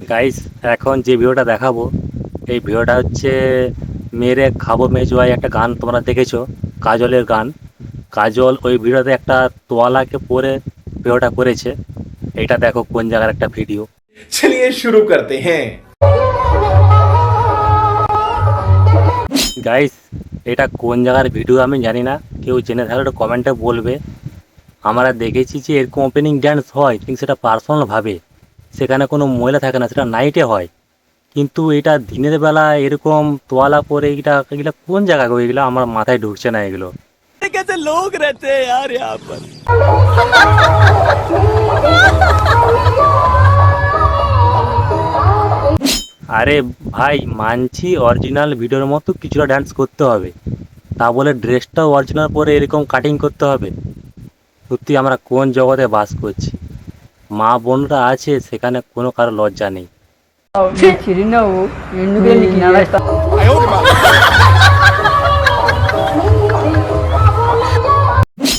Guys এখন যে ভিডিওটা দেখাবো এই ভিডিওটা হচ্ছে মেরে খাব মেজুয়াই একটা গান তোমরা দেখেছ কাজলের গান। কাজল ওই ভিডিওতে একটা তোয়ালাকে পরে ভিডিওটা করেছে। এটা দেখো কোন জায়গার একটা ভিডিও। চলিয়ে শুরু করতে হ্যাঁ। গাইস এটা কোন জায়গার ভিডিও আমি জানি না। কেউ জেনে থাকলে একটু কমেন্টে বলবে। আমরা দেখেছি যে এরকম ওপেনিং ড্যান্স হয় কিন্তু সেটা পার্সোনালভাবে সেখানে কোনো ময়লা থাকে না সেটা নাইটে হয়। কিন্তু এটা দিনের বেলা এরকম তোয়ালা পরে এটা এগুলো কোন জায়গা করে এগুলো আমার মাথায় ঢুকছে না এগুলো। লোক রেতে আরে ভাই মানছি অরিজিনাল ভিডিওর মতো কিছুটা ডান্স করতে হবে। তা বলে ড্রেসটাও অরিজিনাল পরে এরকম কাটিং করতে হবে। সত্যি আমরা কোন জগতে বাস করছি? মা বোনরা আছে, সেখানে কোনো কারও লজ্জা নেই।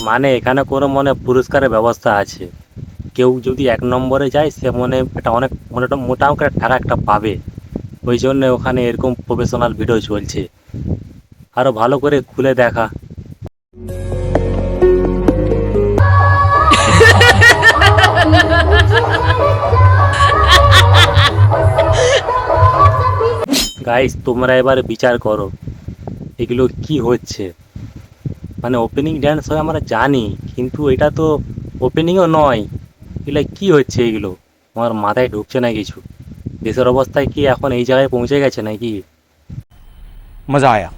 মানে এখানে কোনো মনে পুরস্কারের ব্যবস্থা আছে। কেউ যদি এক নম্বরে যায়, সে মনে এটা অনেক মোটা অঙ্কের টাকা একটা পাবে। ওই জন্য ওখানে এরকম প্রফেশনাল ভিডিও চলছে। আরও ভালো করে খুলে দেখা। গাইস তোমরা এবার বিচার করো, এগুলো কি হচ্ছে? মানে ওপেনিং ড্যান্স হয় আমরা জানি, কিন্তু এটা তো ওপেনিংও নয়। এগুলো কি হচ্ছে এগুলো? আমার মাথায় ঢুকছে না কিছু। দেশের অবস্থায় কি এখন এই জায়গায় পৌঁছে গেছে নাকি? মজা আয়া।